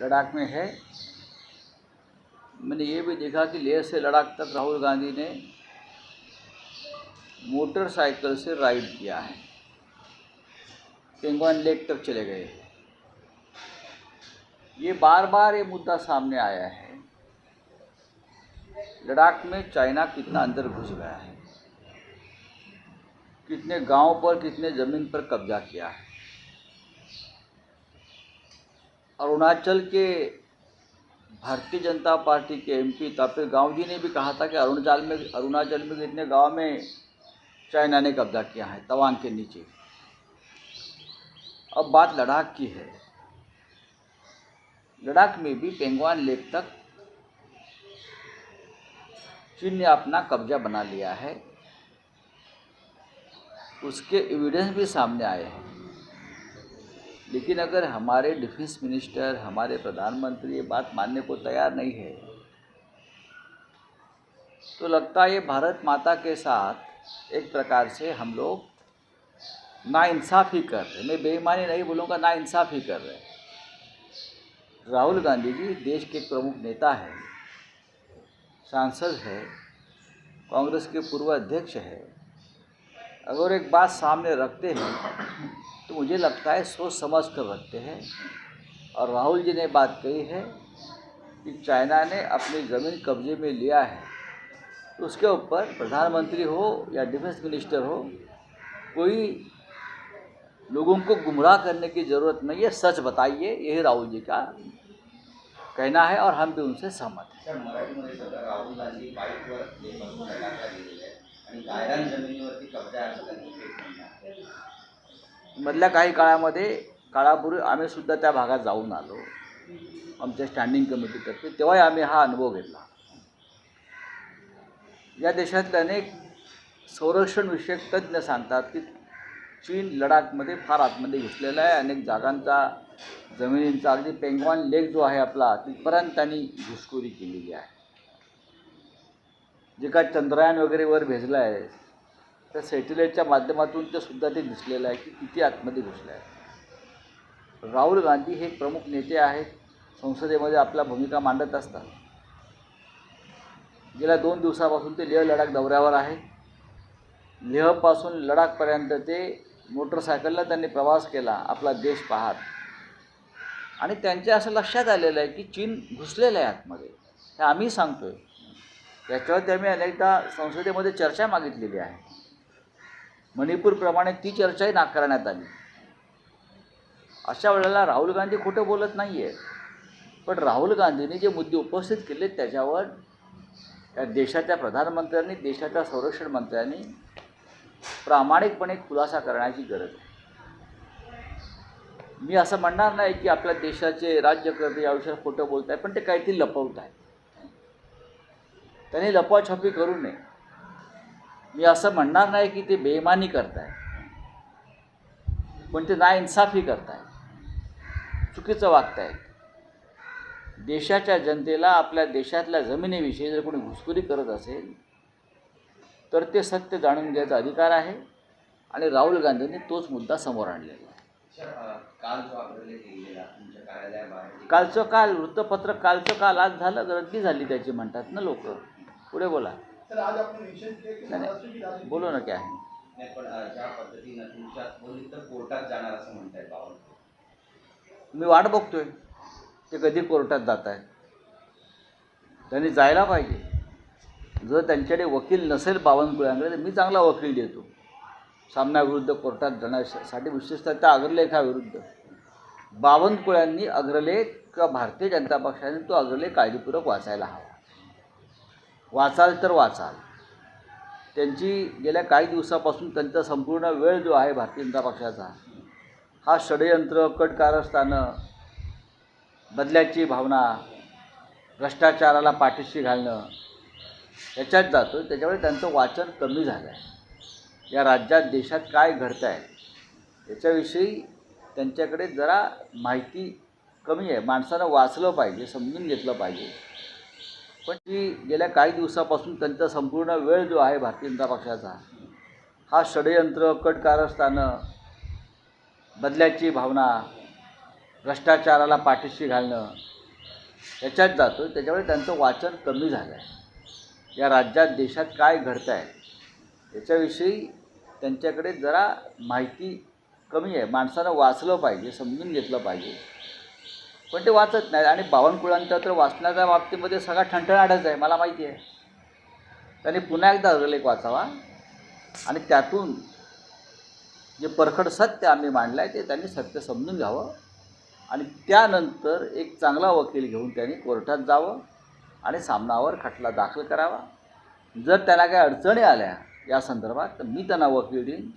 लद्दाख में है। मैंने ये भी देखा कि लेह से लद्दाख तक राहुल गांधी ने मोटरसाइकिल से राइड किया है। पेंगोन लेक तक चले गए। ये बार बार ये मुद्दा सामने आया है। लद्दाख में चाइना कितना अंदर घुस गया है? कितने गाँव पर, कितने ज़मीन पर कब्जा किया है? अरुणाचल के भारतीय जनता पार्टी के एमपी तापिर गाँव जी ने भी कहा था कि अरुणाचल में अरुणाचल में कितने गाँव में चाइना ने कब्जा किया है, तवांग के नीचे। अब बात लद्दाख की है। लद्दाख में भी पेंगवान लेक तक चीन ने अपना कब्जा बना लिया है। उसके एविडेंस भी सामने आए हैं। लेकिन अगर हमारे डिफेंस मिनिस्टर, हमारे प्रधानमंत्री ये बात मानने को तैयार नहीं है तो लगता है ये भारत माता के साथ एक प्रकार से हम लोग नाइंसाफ़ी कर रहे हैं। मैं बेईमानी नहीं बोलूँगा, नाइंसाफ़ी कर रहे हैं। राहुल गांधी जी देश के प्रमुख नेता हैं, सांसद है, कांग्रेस के पूर्व अध्यक्ष है। अगर एक बात सामने रखते हैं तो मुझे लगता है सोच समझ कर रखते हैं। और राहुल जी ने बात कही है कि चाइना ने अपनी ज़मीन कब्जे में लिया है। तो उसके ऊपर प्रधानमंत्री हो या डिफेंस मिनिस्टर हो, कोई लोगों को गुमराह करने की ज़रूरत नहीं है। सच बताइए, यही राहुल जी का कहना है और हम भी उनसे सहमत हैं। मधल्या काही काळामध्ये काळापूर्वी आम्ही सुद्धा त्या भागात जाऊन आलो. आमच्या स्टँडिंग कमिटीतर्फे तेव्हाही आम्ही हा अनुभव घेतला. या देशातले अनेक संरक्षणविषयक तज्ज्ञ सांगतात की चीन लडाखमध्ये फार आतमध्ये घुसलेला आहे. अनेक जागांचा जमिनींचा अगदी पेंगॉन लेक जो आहे आपला तिथपर्यंत त्यांनी घुसखोरी केलेली आहे. जे काय चंद्रयान वगैरेवर भेजलं आहे त्या सॅटेलाईटच्या माध्यमातून ते सुद्धा ते दिसलेलं आहे की किती आतमध्ये घुसलं आहे राहुल गांधी हे प्रमुख नेते आहेत संसदेमध्ये आपल्या भूमिका मांडत असतात. गेल्या दोन दिवसापासून ते लेह लडाख दौऱ्यावर आहे. लेहपासून लडाखपर्यंत ते मोटरसायकलला त्यांनी प्रवास केला आपला देश पाहत. आणि त्यांच्या असं लक्षात आलेलं आहे की चीन घुसलेलं आहे आतमध्ये. हे आम्ही सांगतो आहे याच्यावरती आम्ही अनेकदा संसदेमध्ये चर्चा मागितलेली आहे. मणिपूरप्रमाणे ती चर्चाही नाकारण्यात आली. अशा वेळेला राहुल गांधी खोटं बोलत नाही आहे पण राहुल गांधींनी जे मुद्दे उपस्थित केले त्याच्यावर त्या देशाच्या प्रधानमंत्र्यांनी देशाच्या संरक्षण मंत्र्यांनी प्रामाणिकपणे खुलासा करण्याची गरज आहे. मी असं म्हणणार नाही की आपल्या देशाचे राज्यकर्ते याविषयी खोटं बोलत आहे पण ते काहीतरी लपवत आहे त्यांनी लपवाछपी करू नये. मी असं म्हणणार नाही की ते बेईमानी करत आहे पण ते नाइन्साफी करत आहे चुकीचं वागत आहेत देशाच्या जनतेला आपल्या देशातल्या जमिनीविषयी जर कोणी घुसखोरी करत असेल तर ते सत्य जाणून घ्यायचा अधिकार आहे आणि राहुल गांधींनी तोच मुद्दा समोर आणलेला आहे. कालचं काल वृत्तपत्र कालचं काल आज झालं रद्दी झाली त्याची म्हणतात ना लोक. पुढे बोला. सर आज आपने मेंशन किया कि नाही, महाराष्ट्र की नाही राजनीति बोलो ना क्या आहे नाही पण ज्या पद्धतीनं तुमच्या बोलली तर कोर्टात जाणार असं म्हणतायत बावनकुळे मी वाट बघतोय. ते कधी कोर्टात जात आहेत. त्यांनी जायला पाहिजे. जर त्यांच्याकडे वकील नसेल बावनकुळ्यांकडे तर मी चांगला वकील देतो. सामन्याविरुद्ध कोर्टात जाण्यासाठी विशेषतः त्या अग्रलेखाविरुद्ध. बावनकुळ्यांनी अग्रलेख किंवा भारतीय जनता पक्षाने तो अग्रलेख काळजीपूर्वक वाचायला हवा. वाचाल तर वाचाल. त्यांची गेल्या काही दिवसापासून त्यांचा संपूर्ण वेळ जो आहे भारतीय जनता पक्षाचा हा षडयंत्र कटकारस्थानं बदल्याची भावना भ्रष्टाचाराला पाठीशी घालणं याच्यात जातो त्याच्यामुळे त्यांचं वाचन कमी झालं आहे या राज्यात देशात काय घडतं आहे याच्याविषयी त्यांच्याकडे जरा माहिती कमी आहे. माणसानं वाचलं पाहिजे समजून घेतलं पाहिजे. पण ती गेल्या काही दिवसापासून त्यांचा संपूर्ण वेळ जो आहे भारतीय जनता पक्षाचा हा षडयंत्र कटकारस्थानं बदल्याची भावना भ्रष्टाचाराला पाठीशी घालणं याच्यात जातो त्याच्यामुळे त्यांचं वाचन कमी झालं आहे या राज्यात देशात काय घडतं आहे याच्याविषयी त्यांच्याकडे जरा माहिती कमी आहे. माणसानं वाचलं पाहिजे समजून घेतलं पाहिजे. पण ते वाचत नाहीत आणि बावनकुळांचा तर वाचण्याच्या बाबतीमध्ये सगळा ठणठणाटच आहे मला माहिती आहे. त्यांनी पुन्हा एकदा अग्रलेख वाचावा. आणि त्यातून जे परखड सत्य आम्ही मांडलं आहे ते त्यांनी सत्य समजून घ्यावं. आणि त्यानंतर एक चांगला वकील घेऊन त्यांनी कोर्टात जावं आणि सामनावर खटला दाखल करावा. जर त्याला काही अडचणी आल्या या संदर्भात तर मी त्यांना वकील देईन.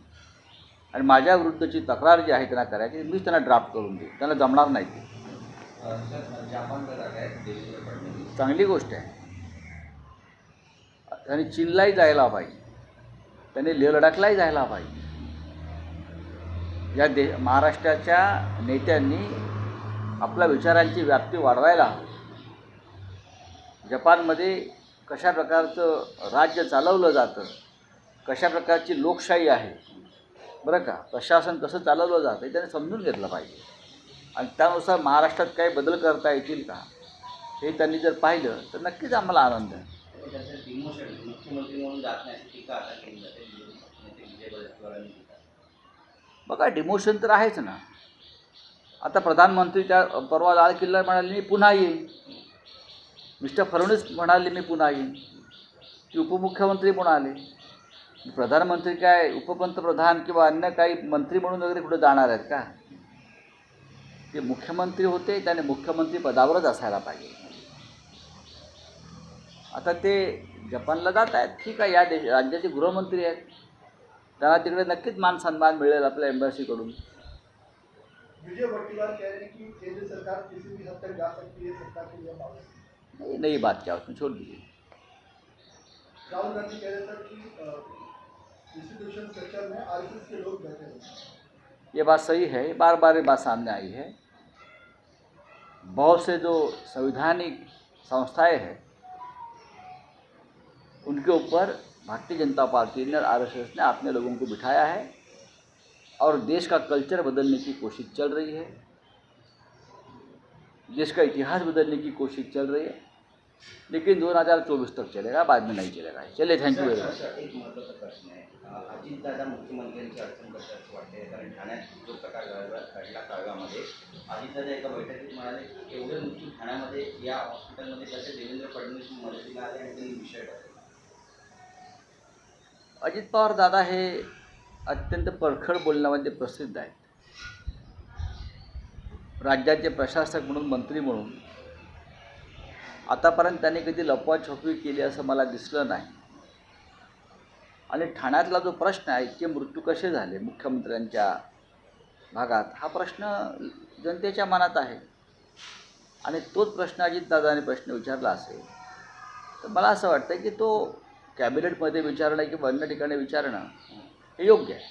आणि माझ्या विरुद्धची तक्रार जी आहे त्यांना करायची मीच त्यांना ड्राफ्ट करून देईन. त्यांना जमणार नाही ते. चांगली गोष्ट आहे. त्याने चीनलाही जायला पाहिजे. त्याने लेह लडाखलाही जायला पाहिजे. या दे महाराष्ट्राच्या नेत्यांनी आपल्या विचारांची व्याप्ती वाढवायला हवी. जपानमध्ये कशा प्रकारचं राज्य चालवलं जातं कशा प्रकारची लोकशाही आहे बरं का? प्रशासन कसं चालवलं जातं हे त्याने समजून घेतलं पाहिजे. आणि त्यानुसार महाराष्ट्रात काही बदल करता येतील का? हे त्यांनी जर पाहिलं तर नक्कीच आम्हाला आनंद आहे. डिमोशन बघा डिमोशन तर आहेच ना. आता प्रधानमंत्री त्या परवा लाल किल्ला म्हणाले मी पुन्हा येईन. मिस्टर फडणवीस म्हणाले मी पुन्हा येईन. की उपमुख्यमंत्री म्हणून आले प्रधानमंत्री काय उपपंतप्रधान किंवा अन्य काही मंत्री म्हणून वगैरे कुठं जाणार आहेत का? ते मुख्यमंत्री होते त्याने मुख्यमंत्री पदावरच असायला पाहिजे. आता ते जपानला जात आहेत ठीक आहे या देश राज्याचे गृहमंत्री आहेत. त्यांना तिकडे नक्कीच मान सन्मान मिळेल आपल्या एम्बॅसीकडून विजय वट्टीवार कह रहे कि केंद्र सरकार किसी भी हद तक जा सकती सरकार के लिए पावर नहीं नई बात क्या उसमें छोड़ दीजिए राहुल गांधी कह रहे थे कि इंस्टीट्यूशन सेक्टर में आरएसएस के लोग बैठे हैं। ये बात सही है बार बार ये बात सामने आई है। बहुत से जो संवैधानिक संस्थाएँ हैं, उनके ऊपर भारतीय जनता पार्टी ने और एस ने अपने लोगों को बिठाया है और देश का कल्चर बदलने की कोशिश चल रही है। देश का इतिहास बदलने की कोशिश चल रही है। लेकिन 2024 तक चलेगा बाद में नहीं चलेगा चलिए thank you very much sir, एक महत्त्वाचा प्रश्न आहे. अं, अजितदादा मुख्यमंत्र्यांची अडचण करतात असं वाटते कारण ठाण्यात जो प्रकार घडला घडला काळगामध्ये अजितदादा एका बैठकीत म्हणाले की एवढे मृत्यू ठाण्यामध्ये या हॉस्पिटलमध्ये कसे देवेंद्र फडणवीस मदतीला आले आणि त्यांनी विषय टाकला. अजित पवार दादा हे अत्यंत परखड बोलण्यामध्ये प्रसिद्ध आहेत. राज्याचे प्रशासक म्हणून मंत्री म्हणून आतापर्यंत त्यांनी कधी लपवाछपवी केली असं मला दिसलं नाही. आणि ठाण्यातला जो प्रश्न आहे इतके मृत्यू कसे झाले मुख्यमंत्र्यांच्या भागात? हा प्रश्न जनतेच्या मनात आहे. आणि तोच प्रश्न अजितदादाने प्रश्न विचारला असेल तर मला असं वाटतं की तो कॅबिनेटमध्ये विचारणं किंवा अन्य ठिकाणी विचारणं हे योग्य आहे.